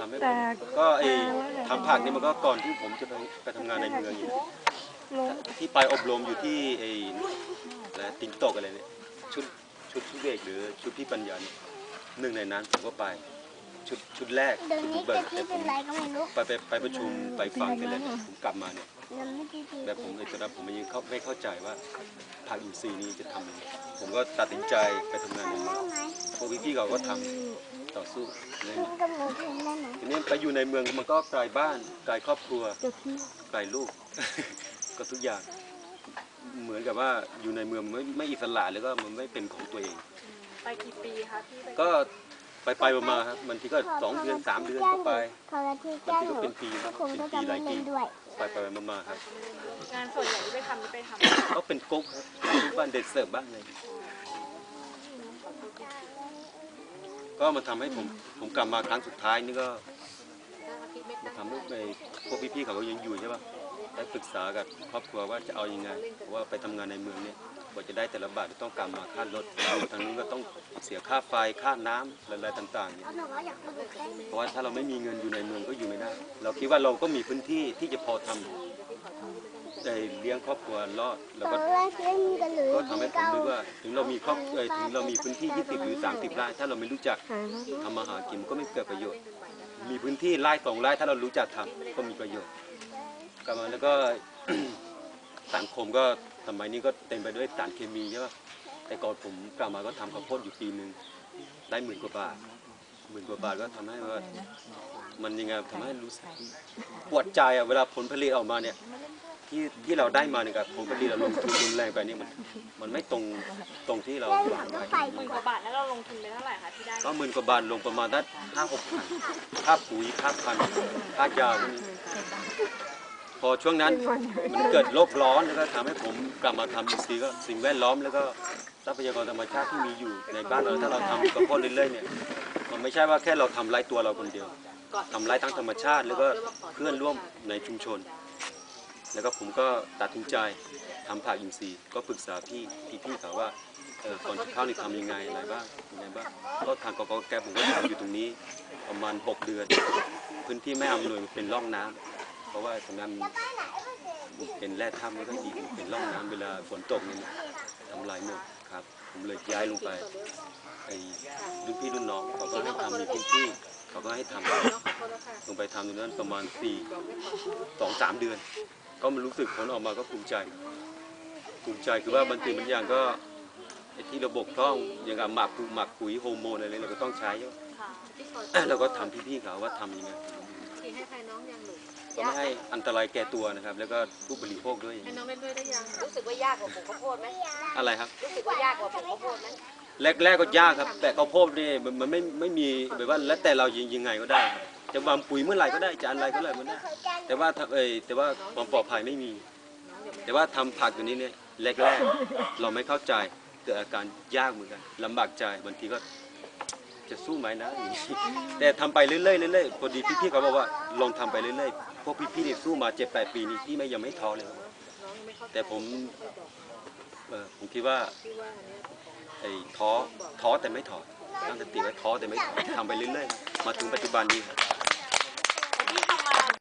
ทำให้ผแต่มก็ไอ้ทำผักนี่มันก็ก่อนที่ผมจะไปไปทำงานในเมืองอยู่ลงที่ไปอบรมอยู่ที่ไอ้อะไรติ๊กตอกอะไรเนี่ยชุดชุดพี่เวกหรือชุดพี่ปัญญาเนี่ยหนึ่งในนั้นผมก็ไป ชุดชุดแรกเดี๋ยวชุดนี้บุกเบิจะกที่แต่ผเป็นมไรก็ไม่รู้ไปไปไปประชุมไปฟังไปแล้วเนี่ยผมกลับมาเนี่ยยังไม่ได้ดีแบบผมเลยตอนนั้นผมยังเข้าไม่เข้าใจว่าผักอินทรีย์นี้จะทำยังไงผมก็ตัดสินใจไปทำงานในเมืได้องไหมพวกพี่ๆเขาก็ทำต่อสู้เลยกินกับหมูเค็มได้ไหมทีนี้ไปอยู่ในเมืองมันก็ไกลบ้านไกลครอบครัวจะที่ไกลลูก ก็ทุกอย่าง เหมือนกับว่าอยู่ในเมืองไม่ไม่อิสระแล้วก็มันไม่เป็นของตัวเอง ไปกี่ปีคะพี่ไปก็ ไปไปๆมาๆครับบางทีก็สองเดือนสามเดือนก็ไปพอละที่แก้หนูเป็นปีก็คงเป็นก็ปีจะหลาไม่ยปีเล่นด้วย ไปไปๆมาๆครับงานส่วนใหญ่ที่ไปทำนี่ไปทำก็เป็นก๊กครับทุกบ้านเด็กเสิร์ฟบ้างเลยก็มาทำให้ผมผมกลับมาครั้งสุดท้ายนี่ก็มาทำให้ในพวกพี่ๆเขาก็ยังอยู่ใช่ป่ะ ได้ปรึกษากับครอบครัวว่าจะเอายังไงเพราะว่าไปทำงานในเมืองเนี่ยกว่าจะได้แต่ละบาทต้องกลับมาค่ารถทางนู้นก็ต้องเสียค่าไฟค่าน้ำอะไรต่างๆเนี่ยเพราะว่าถ้าเราไม่มีเงินอยู่ในเมืองก็อยู่ไม่ได้ เราคิดว่าเราก็มีพื้นที่ที่จะพอทำได้เลี้ยงครอบครัวรอดแล้วก็นแราก็ทำให้ผมรู้ว่าถึงเรามีครอบเอถึงเรามีพื้นที่ 20 หรือ 30 ไร่ถ้าเราไม่รู้จักหายแล้วทำมาหากินมันก็ไม่เกิดประโยชน์ มีพื้นที่ไร่สองไร่ถ้าเรารู้จักทำก็มีประโยชน์ กลับมาแล้วก็ สังคมก็สมัยนี้ก็เต็มไปด้วยสารเคมีใช่ป่ะแต่ก่อนผมกลับมาก็ทำข้าวโพดอยู่ปีหนึ่งได้หมื่นกว่าบาทหมื่นกว่าบาทก็ทำให้ว่ามันยังไงทำให้รู้สึกปวดใจอะเวลาผลผลิตออกมาเนี่ยที่ที่เราได้มาเนี่ยกับผลผลิตเราลงทุนรุนแรงไปเนี่ยมันมันไม่ตรงตรงที่เราวางไว้หมื่นกว่าบาทแล้วเราลงทุนไปเท่าไหร่คะที่ได้ก็หมื่นกว่าบาทลงประมาณได้ห้าหกพันค่าปุ๋ยค่าพันธุ์ค่ายาพวกนี้ พอช่วงนั้นมันเกิดโลกร้อนแล้วก็ทำให้ผมกลับมาทำอินทรีย์ก็สิ่งแวดล้อมแล้วก็ทรัพยากรธรรมชาติที่มีอยู่ในบ้านเราถ้าเราทำกับพ่อเรื่อยๆเนี่ยมันไม่ใช่ว่าแค่เราทำไร้ตัวเราคนเดียวทำไร้ทั้งธรรมชาติ แล้วก็เพื่อนร่วมในชุมชน แล้วก็ผมก็ตัดสินใจทำผักอินทรีย์ก็ปรึกษาพี่พี่ๆเขาว่าเออก่อนจะเข้านี่ทำยังไงอะไรบ้างยังไงบ้างก็ทางกกแกผมก็ทำอยู่ตรงนี้ประมาณ 6 เดือน พื้นที่ไม่อำนวยมันเป็นร่องน้ำ เพราะว่าตรงนั้นมันเป็นแร่ถ้ำแล้วก็อีกเป็นร่องน้ำเวลาฝนตกเนี่ยมันทำลายหมดครับ ผมเลยย้ายลงไปไอ้รุ่นพี่รุ่นน้องเขาก็ให้ทำมีพื้นที่เขาก็ให้ทำลงไปทำตรงนั้นประมาณสี่สองสามเดือน ก็มันรู้สึกผลออกมาก็ภูมิใจภูมิใจคือว่าบางทีบางอย่างก็ไอ้ที่เราบกพร่องอย่างกับหมักหมักปุ๋ยโฮอร์โมนอะไรเราก็ต้องใช้ใช่ไหมค่ะเราก็ทำพี่ๆเขาว่าทำยังไงฉีดให้ใครน้องยังหรือ ก็ไม่ให้อันตรายแก่ตัวนะครับ แล้วก็ผู้บริโภคด้วยให้น้องเล่นด้วยได้ยังรู้สึกว่ายากกว่าปลูกข้าวโพดไหมอะไรครับ รู้สึกว่ายากกว่าปลูกข้าวโพดไหมแรกๆก็ยากครับ แต่ข้าวโพดนี่มันมันไม่ไม่มีแบบว่าแล้วแต่เรายิงยังไงก็ได้ครับจะวางปุ๋ยเมื่อไหร่ก็ได้จะอะไรก็ได้เมื่อได้ แต่ว่าถ้าเอยแต่ว่าความปลอดภัยไม่มี แต่ว่าทำผักตัวนี้เนี่ยแรกๆเราไม่เข้าใจเกิดอาการยากเหมือนกันลำบากใจบางทีก็ จะสู้ไหมนะ แต่ทำไปเรื่อยๆเรื่อยๆพอดีพี่ๆเขาบอกว่าลองทำไปเรื่อยๆพวกพี่ๆนี่สู้มาเจ็ดแปดปีนี้พี่ไม่ยังไม่ท้อเลยครับแต่ผมผมคิดว่าไอ้ท้อท้อแต่ไม่ถอตั้งสติไว้ท้อแต่ไม่ถอทำไปเรื่อยๆมาถึงปัจจุบันนี้ครับ